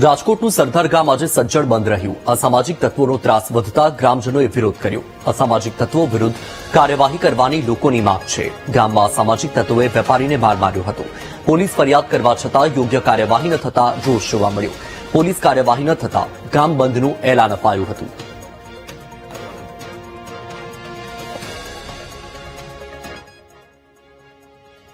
રાજકોટનું સરદાર ગામ આજે સજ્જડ બંધ રહ્યું. અસામાજિક તત્વોનો ત્રાસ વધતા ગ્રામજનોએ વિરોધ કર્યો. અસામાજિક તત્વો વિરુદ્ધ કાર્યવાહી કરવાની લોકોની માંગ છે. ગામમાં અસામાજિક તત્વોએ વેપારીને માર માર્યો હતો. પોલીસ ફરિયાદ કરવા છતાં યોગ્ય કાર્યવાહી ન થતા રોષ જોવા મળ્યો. પોલીસ કાર્યવાહી ન થતા ગામ બંધનું એલાન અપાયું હતું.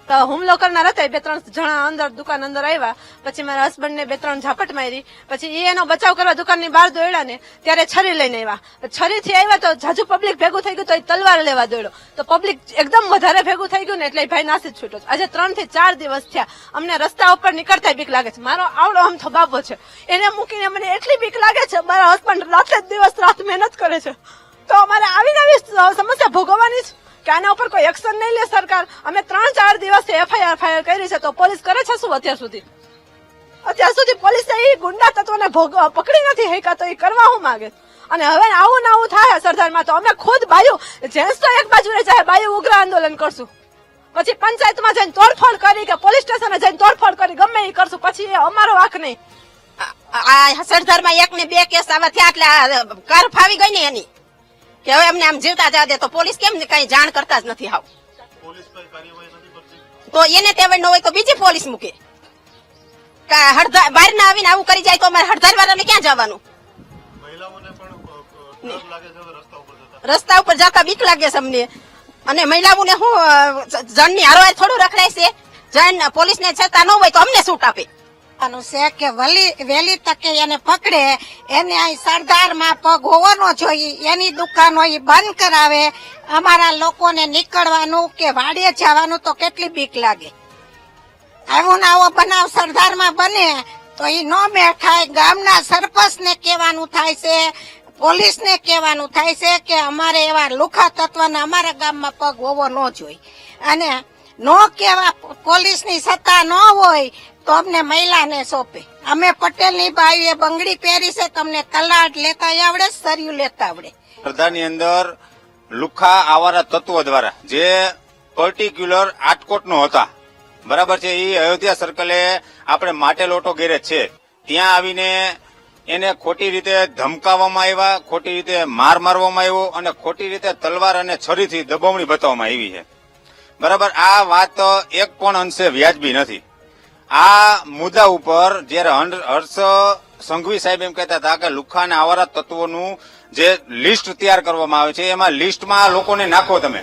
તો હુમલો કરનાર હતા બે ત્રણ જણા અંદર દુકાન અંદર આવ્યા. પછી મારા હસબન્ડ ને બે ત્રણ ઝાપટ મારી. પછી એનો બચાવ કરવા દુકાનની બહાર દોડ્યા ને ત્યારે છરી લઈને આવ્યા. છરી થી આવ્યા તો જાજુ પબ્લિક ભેગું થઈ ગયું તો એ તલવાર લેવા દોડ્યો. તો પબ્લિક એકદમ વધારે ભેગું થઈ ગયું ને એટલે ભાઈ નાસી છૂટો આજે ત્રણથી ચાર દિવસ થયા. અમને રસ્તા ઉપર નીકળતા બીક લાગે છે. મારો આવડો આમ તો છે. એને મૂકીને મને એટલી બીક લાગે છે. મારા હસબન્ડ રાતે દિવસ રાત મહેનત કરે છે. તો અમારે આવી સમસ્યા ભોગવવાની છે. કે આના ઉપર કોઈ એક્શન નહીં લે સરકાર. અમે ત્રણ ચાર દિવસથી એફઆઈઆર ફાયર કરી છે તો પોલીસ કરે છે શું અત્યાર સુધી? અત્યાર સુધી પોલીસે એ ગુંડા તત્વોને પકડી નથી હેકા તો એ કરવા હું માંગે? અને હવે આવું ને આવું થાય સરદારમાં તો અમે ખુદ બાયું, જેન્ટ્સ તો એક બાજુ રહે જાય, બાયું ઉગ્ર આંદોલન કરશું. પછી પંચાયતમાં જઈને તોડફોડ કરી કે પોલીસ સ્ટેશને જઈને તોડફોડ કરી, ગમે એ કરશું, પછી અમારો વાંક નહીં. સરદારમાં એક ને બે કેસ આવા થયા એટલે કાર ફાવી ગઈ ને એની. કે હવે અમને આમ જીવતા જવા દે તો પોલીસ કેમ કઈ જાણ કરતા જ નથી હાવ? તો એને ટેવાય ન હોય તો બીજી પોલીસ મૂકે. બહાર ના આવીને આવું કરી જાય તો અમારે હડધાર વાળાને ક્યાં જવાનું? રસ્તા ઉપર જતા. બીક લાગે છે અમને. અને મહિલાઓને હું જણની હારવાર થોડું રખડાય છે? જણ પોલીસને છતાં ન હોય તો અમને છૂટ આપે. નું છે કે વલી વહેલી તકે એને પકડે, એને અહીં સરદારમાં પગ હોવાનો જોઈએ એની દુકાનો એ બંધ કરાવે, અમારા લોકોને નીકળવાનું કે વાડીએ જવાનું તો કેટલી બીક લાગે. આવો ને આવો બનાવ સરદારમાં બને, તો એ નો થાય ગામના સરપંચને કહેવાનું થાય છે, પોલીસને કહેવાનું થાય છે કે અમારે એવા લુખા તત્વના અમારા ગામમાં પગ હોવો ન જોઈએ. અને નો કેવા પોલીસની સત્તા ન હોય, તો અમને મહિલાને સોંપે. અમે પટેલની બાઈએ બંગડી પહેરી છે, તમને તલાટ લેતા આવડે, સરિયું લેતા આવડે. સ્પર્ધાની અંદર લુખા આવારા તત્વો દ્વારા, જે પર્ટિક્યુલર આટકોટનો હતા. બરાબર છે એ અયોધ્યા સર્કલે આપણે માટે લોટો ગેરેજ છે. ત્યાં આવીને એને ખોટી રીતે ધમકાવવામાં આવ્યા, ખોટી રીતે માર મારવામાં આવ્યો અને ખોટી રીતે તલવાર અને છરીથી દબાવણી બતાવવામાં આવી છે. બરાબર, આ વાત એક પણ અંશે વ્યાજબી નથી. આ મુદ્દા ઉપર જયારે હર્ષ સંઘવી સાહેબ એમ કહેતા હતા કે લુખાને આવારા તત્વોનું જે લિસ્ટ તૈયાર કરવામાં આવે છે, એમાં લિસ્ટમાં લોકોને નાખો તમે.